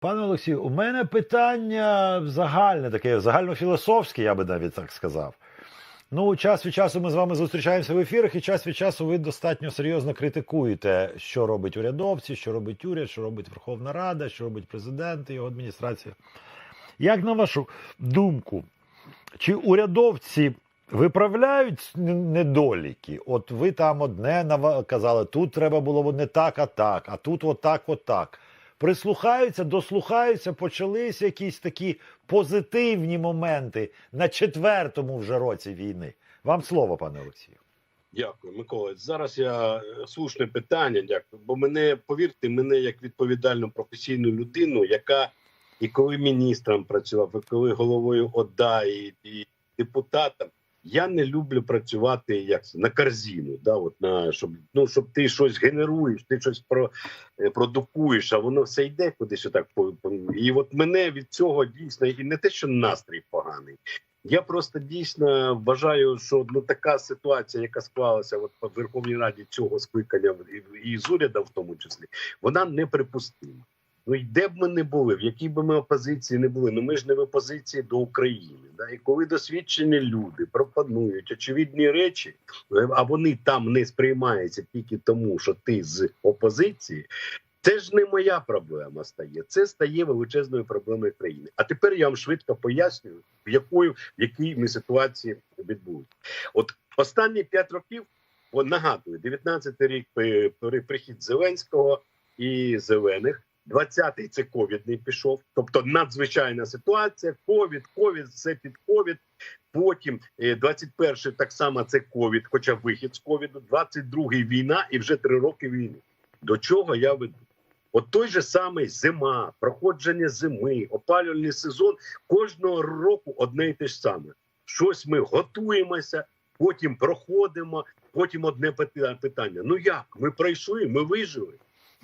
Пане Олексію, у мене питання загальне, таке загальнофілософське, я би навіть так сказав. Ну, час від часу ми з вами зустрічаємося в ефірах, і час від часу ви достатньо серйозно критикуєте, що робить урядовці, що робить уряд, що робить Верховна Рада, що робить президент і його адміністрація. Як на вашу думку, чи урядовці виправляють недоліки? От ви там одне казали, тут треба було не так, а так, а тут отак, отак. Прислухаються, дослухаються, почались якісь такі позитивні моменти на четвертому вже році війни. Вам слово, пане Олексію. Дякую, Микола. Зараз я е, слушне питання. Дякую. Бо мене повірте, мене як відповідальну професійну людину, яка і коли міністром працював, і коли головою ОДА і, і депутатом, я не люблю працювати як на корзину. Да, от на щоб ну щоб ти щось генеруєш, ти щось про е, продукуєш, а воно все йде кудись. Отак по- по- і от мене від цього дійсно і не те, що настрій поганий. Я просто дійсно вважаю, що ну така ситуація, яка склалася от по Верховній Раді цього скликання і, і з урядом, в тому числі, вона неприпустима. Ну і де б ми не були, в якій би ми опозиції не були, ну ми ж не в опозиції до України. Да? І коли досвідчені люди пропонують очевидні речі, е, а вони там не сприймаються тільки тому, що ти з опозиції. Це ж не моя проблема стає. Це стає величезною проблемою країни. А тепер я вам швидко пояснюю, в якої в якій ми ситуації відбулися. От останні п'ять років, нагадую, 19-й рік при- при- прихід Зеленського і зелених. 20-й це ковідний пішов, тобто надзвичайна ситуація. Ковід, ковід, все під ковід. Потім е, 21-й так само це ковід, хоча вихід з ковіду. 22-й війна і вже три роки війни. До чого я веду? От той же самий зима, проходження зими, опалювальний сезон кожного року одне і те ж саме. Щось ми готуємося, потім проходимо, потім одне питання. Ну як? Ми пройшли, ми вижили.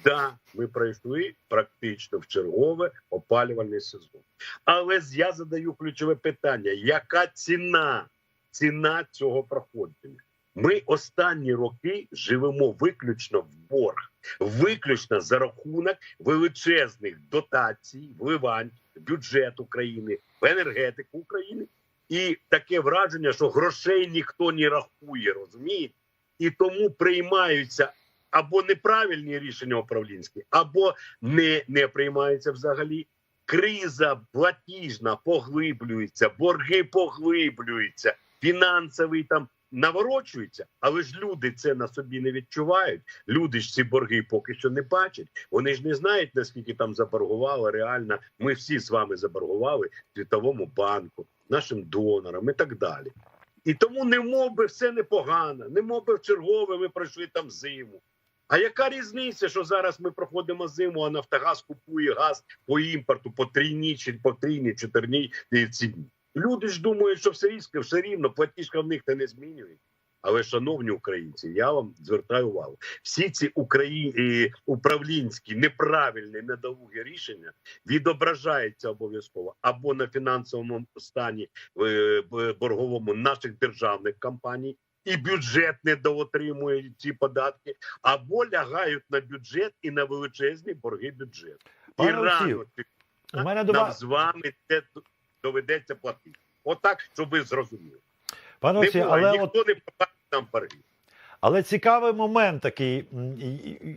Да, ми пройшли практично в чергове опалювальний сезон. Але я задаю ключове питання: яка ціна? Ціна цього проходження? Ми останні роки живемо виключно в борг, виключно за рахунок величезних дотацій, вливань бюджет України, в енергетику України. І таке враження, що грошей ніхто не рахує, розумієте? І тому приймаються або неправильні рішення управлінські, або не, не приймаються взагалі. Криза платіжна поглиблюється, борги поглиблюються, фінансовий там наворочується, але ж люди це на собі не відчувають. Люди ж ці борги поки що не бачать. Вони ж не знають наскільки там заборгувала реально. Ми всі з вами заборгували Світовому банку, нашим донорам і так далі. І тому не мов би все непогано, не мов би в чергове ми пройшли там зиму. А яка різниця, що зараз ми проходимо зиму, а Нафтогаз купує газ по імпорту по трійній чи по трійній, чотирній ціні? Люди ж думають, що все різко, все рівно, платіжка в них та не змінює. Але, шановні українці, я вам звертаю увагу: всі ці украї... управлінські неправильні недолугі рішення відображаються обов'язково або на фінансовому стані борговому наших державних компаній, і бюджет не доотримує ці податки, або лягають на бюджет і на величезні борги бюджету. І рано у мене до нам з вами це доведеться платити. Отак, щоб ви зрозуміли. пане буває, але от ніхто не платить нам борги. Але цікавий момент такий.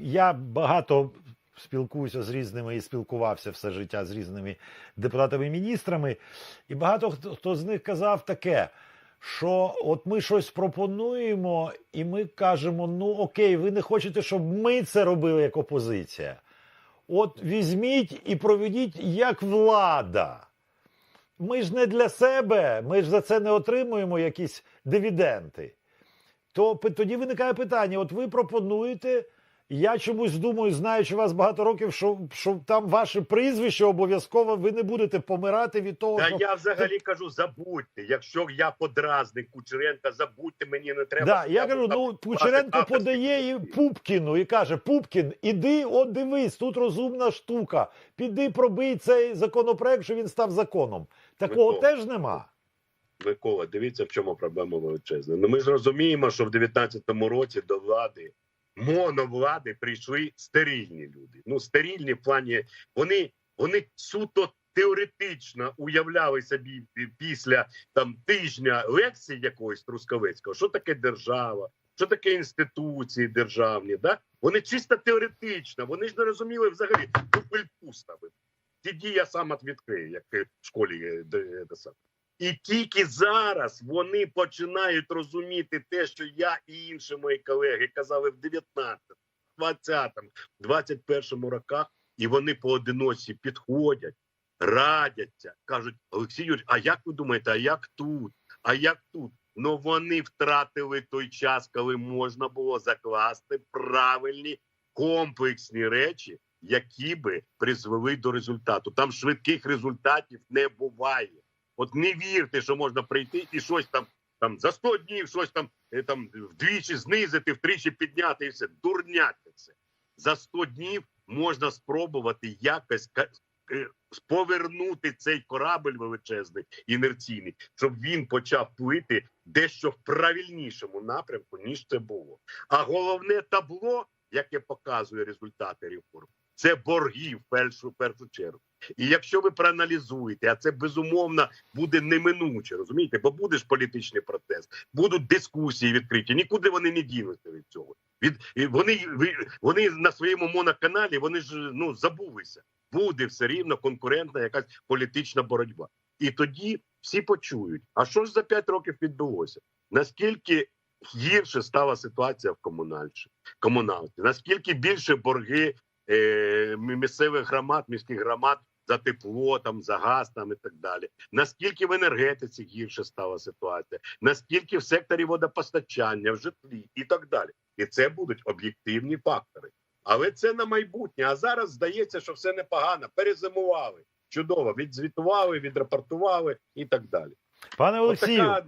Я багато спілкуюся з різними і спілкувався все життя з різними депутатами і міністрами, і багато хто з них казав таке. Що от ми щось пропонуємо, і ми кажемо: ну окей, ви не хочете, щоб ми це робили як опозиція. От візьміть і проведіть як влада. Ми ж не для себе, ми ж за це не отримуємо якісь дивіденти то тоді виникає питання: от ви пропонуєте. Я чомусь думаю, знаючи вас багато років, що, що там ваше прізвище обов'язково ви не будете помирати від того, Та що я взагалі кажу, забудьте. Якщо я подразник Кучеренка, забудьте, мені не треба. да, я кажу, ну Кучеренко подає і. Пупкіну і каже: Пупкін, іди, от дивись, тут розумна штука. Піди пробий цей законопроект, що він став законом. Такого Микола. теж нема. Микола, дивіться, в чому проблема величезна. Ну ми ж розуміємо, що в 19-му році до влади моновлади прийшли стерильні люди. Ну, стерильні в плані вони Вони суто теоретично уявляли собі після там тижня лекцій якогось Трускавецького, що таке держава, що таке інституції державні. Да? Вони чисто теоретично, вони ж не розуміли взагалі пульпуста. Ті дії я сам відкрию, як в школі е, де- де сам. І тільки зараз вони починають розуміти те, що я і інші мої колеги казали в 19, 20, 21 роках, і вони поодиночці підходять, радяться, кажуть: Олексій Юрійович, а як ви думаєте, а як тут? А як тут? Ну вони втратили той час, коли можна було закласти правильні комплексні речі, які би призвели до результату. Там швидких результатів не буває. От не вірте, що можна прийти і щось там там за 100 днів, щось там, е, там вдвічі знизити, втричі підняти, і все дурняти це. За 100 днів можна спробувати якось е, повернути цей корабль величезний інерційний, щоб він почав плити дещо в правильнішому напрямку, ніж це було. А головне табло, яке показує результати реформ, це борги в першу в першу чергу. І якщо ви проаналізуєте, а це безумовно буде неминуче, розумієте, бо буде ж політичний процес, будуть дискусії відкриті. Нікуди вони не дінуться від цього. Від вони вони на своєму моноканалі вони ж ну забулися. Буде все рівно конкурентна якась політична боротьба. І тоді всі почують. А що ж за п'ять років відбулося? Наскільки гірше стала ситуація в комунальці? Наскільки більше борги е, місцевих громад, міських громад за тепло, там за газ там і так далі. Наскільки в енергетиці гірше стала ситуація, наскільки в секторі водопостачання, в житлі і так далі. І це будуть об'єктивні фактори. Але це на майбутнє. А зараз здається, що все непогано. Перезимували. Чудово, відзвітували, відрапортували і так далі. Пане Олексію, Отака-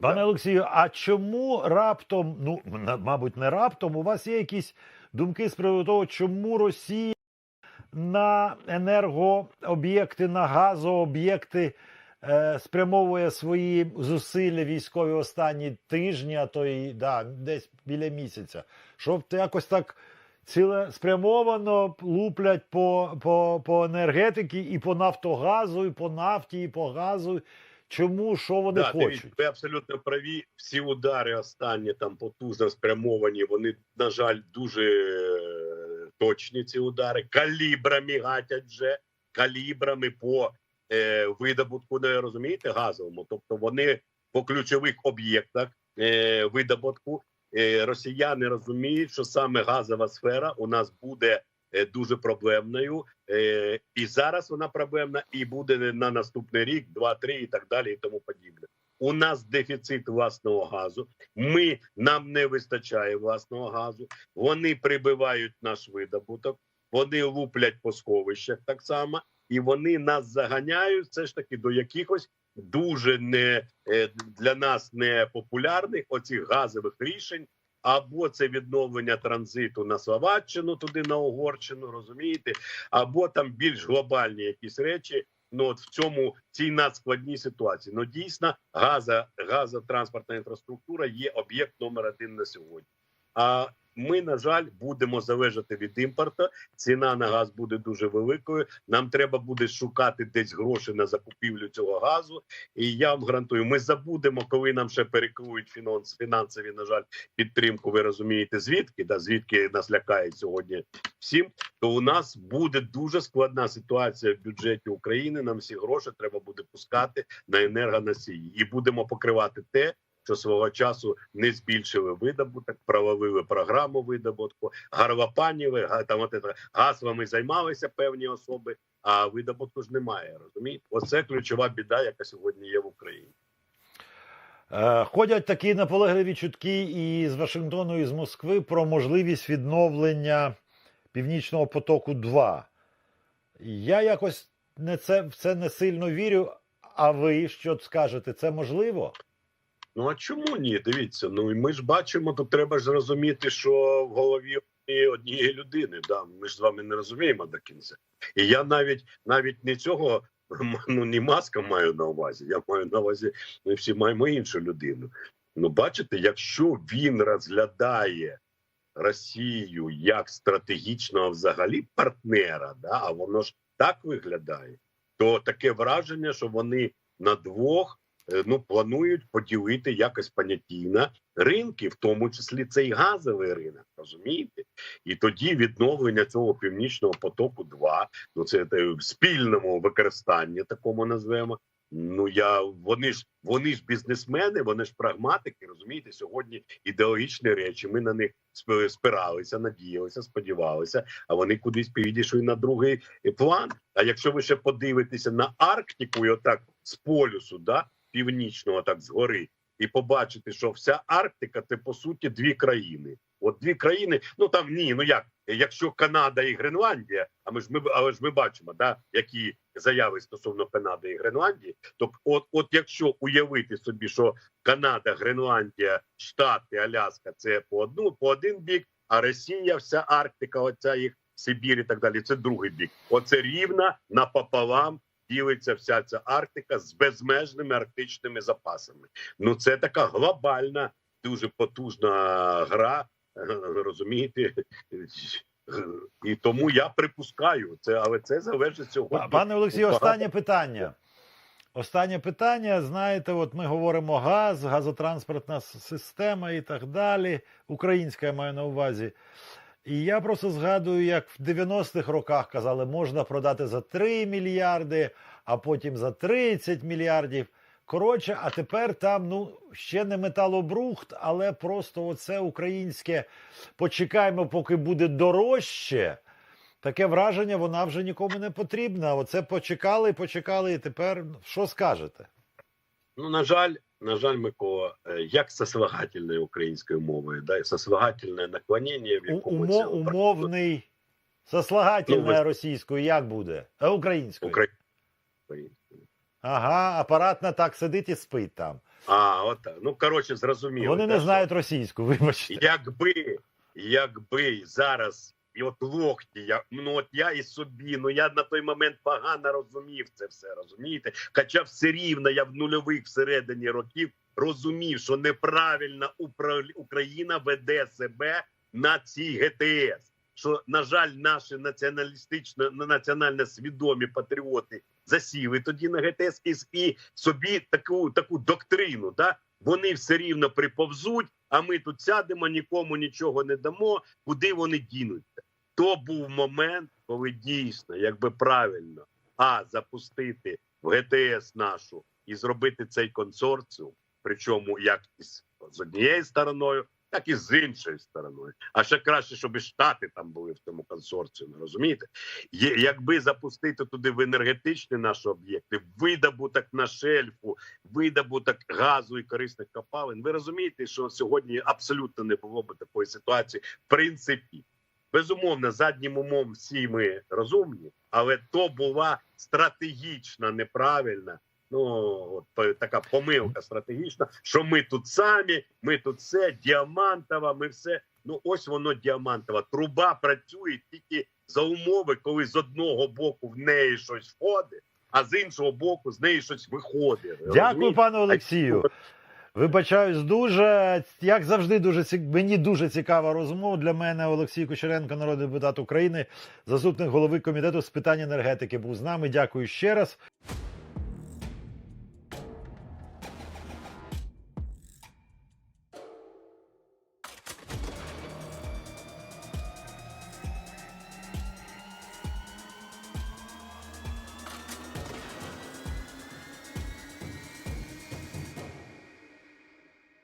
Пане Олексію, а чому раптом, ну мабуть, не раптом, у вас є якісь думки з приводу того, чому Росія на енергооб'єкти, на газооб'єкти е, спрямовує свої зусилля військові останні тижні, а то й да, десь біля місяця, щоб якось так цілеспрямовано луплять по, по, по енергетики і по Нафтогазу, і по нафті, і по газу. Чому що вони Да, хочуть? дивіться, ви абсолютно праві. Всі удари останні там потужно спрямовані. Вони, на жаль, дуже е, точні. Ці удари калібрами гатять вже калібрами по е, видобутку, не розумієте, газовому. Тобто вони по ключових об'єктах е, видобутку. Е, росіяни розуміють, що саме газова сфера у нас буде дуже проблемною. Е, і зараз вона проблемна, і буде на наступний рік, два-три і так далі, і тому подібне. У нас дефіцит власного газу. Ми нам не вистачає власного газу. Вони прибивають наш видобуток, вони луплять по сховищах так само, і вони нас заганяють все ж таки до якихось дуже не е, для нас не популярних оцих газових рішень. Або це відновлення транзиту на Словаччину, туди на Угорщину, розумієте, або там більш глобальні якісь речі. Ну от в цьому цій надскладній ситуації. Ну дійсно, газа, газотранспортна інфраструктура є об'єкт номер один на сьогодні. А ми, на жаль, будемо залежати від імпорту. Ціна на газ буде дуже великою. Нам треба буде шукати десь гроші на закупівлю цього газу. І я вам гарантую, ми забудемо, коли нам ще перекрують фінанс, фінансові, на жаль, підтримку. Ви розумієте, звідки да звідки нас лякають сьогодні всім. То у нас буде дуже складна ситуація в бюджеті України. Нам всі гроші треба буде пускати на енергоносії, і будемо покривати те. Що свого часу не збільшили видобуток, провалили програму видобутку, гарвапаніли, га- там от це, гаслами займалися певні особи, а видобутку ж немає. Розумієте? Оце ключова біда, яка сьогодні є в Україні. Е, Ходять такі наполегливі чутки і з Вашингтону, і з Москви про можливість відновлення Північного потоку 2. Я якось не це, в це не сильно вірю. А ви що скажете? Це можливо? Ну а чому ні? Дивіться, ну і ми ж бачимо, то треба ж розуміти, що в голові однієї- людини. Да, ми ж з вами не розуміємо до кінця. І я навіть навіть не цього ну не маска маю на увазі. Я маю на увазі, ми всі маємо іншу людину. Ну, бачите, якщо він розглядає Росію як стратегічного взагалі партнера, да, а воно ж так виглядає, то таке враження, що вони на двох ну планують поділити якось понятійно ринки, в тому числі цей газовий ринок, розумієте? І тоді відновлення цього північного потоку 2 ну це е, в спільному використанні, такому назвемо. Ну я вони ж вони ж бізнесмени, вони ж прагматики. Розумієте, сьогодні ідеологічні речі. Ми на них сп- спиралися, надіялися, сподівалися. А вони кудись підійшли на другий е, план. А якщо ви ще подивитеся на Арктику, і отак з полюсу, да північного, так згори, і побачити, що вся Арктика це по суті дві країни. От дві країни, ну там ні, ну як, якщо Канада і Гренландія, а ми ж ми але ж ми бачимо, да, які заяви стосовно Канади і Гренландії. То от, от якщо уявити собі, що Канада, Гренландія, Штати, Аляска це по одну, по один бік, а Росія, вся Арктика, оця їх Сибір і так далі. Це другий бік. Оце рівно напополам ділиться вся ця Арктика з безмежними арктичними запасами. Ну це така глобальна, дуже потужна гра. е, Розумієте, і тому я припускаю це, але це залежить сьогодні. Пане Олексію, останнє питання. Останнє питання. Знаєте, от ми говоримо газ, газотранспортна система і так далі. Українська я маю на увазі. І я просто згадую, як в 90-х роках казали, можна продати за 3 мільярди, а потім за 30 мільярдів. Коротше, а тепер там ну ще не металобрухт, але просто оце українське. Почекаємо, поки буде дорожче. Таке враження, вона вже нікому не потрібна. Оце почекали, почекали, і тепер що скажете? Ну, на жаль, на жаль, Микола, е, як сослагательною українською мовою, да, сослагательне наклонення, в якому умо, умовний сослагательне Ну, ви- російською як буде? А українською? Українською. Ага, апаратна так сидить і спить там. А, от ну коротше, зрозуміло. Вони не що знають російську, вибачте. Якби, якби зараз і от лохті, я ну от я і собі, ну я на той момент погано розумів це все, розумієте? Хоча все рівно я в нульових всередині років розумів, що неправильно Україна веде себе на цій ГТС. Що, на жаль, наші націоналістично національно свідомі патріоти засіли тоді на ГТС і собі таку таку доктрину. Да? Вони все рівно приповзуть, а ми тут сядемо, нікому нічого не дамо. Куди вони дінуться? То був момент, коли дійсно, якби правильно, а запустити в ГТС нашу і зробити цей консорціум, причому як із з однією стороною, так і з іншою стороною. А ще краще, щоб і штати там були в цьому консорціумі. Розумієте? Є- Якби запустити туди в енергетичні наші об'єкти, видобуток на шельфу, видобуток газу і корисних копалин. Ви розумієте, що сьогодні абсолютно не було б такої ситуації. В принципі, безумовно, заднім умом всі ми розумні, але то була стратегічна неправильна. Ну от така помилка стратегічна, що ми тут самі, ми тут все діамантова, ми все. Ну ось воно діамантова. Труба працює тільки за умови, коли з одного боку в неї щось входить, а з іншого боку з неї щось виходить. Дякую, пане Олексію. Вибачаюсь дуже. Як завжди, дуже ці- мені дуже цікава розмова. Для мене Олексій Кучеренко, народний депутат України, заступник голови комітету з питань енергетики, був з нами. Дякую ще раз.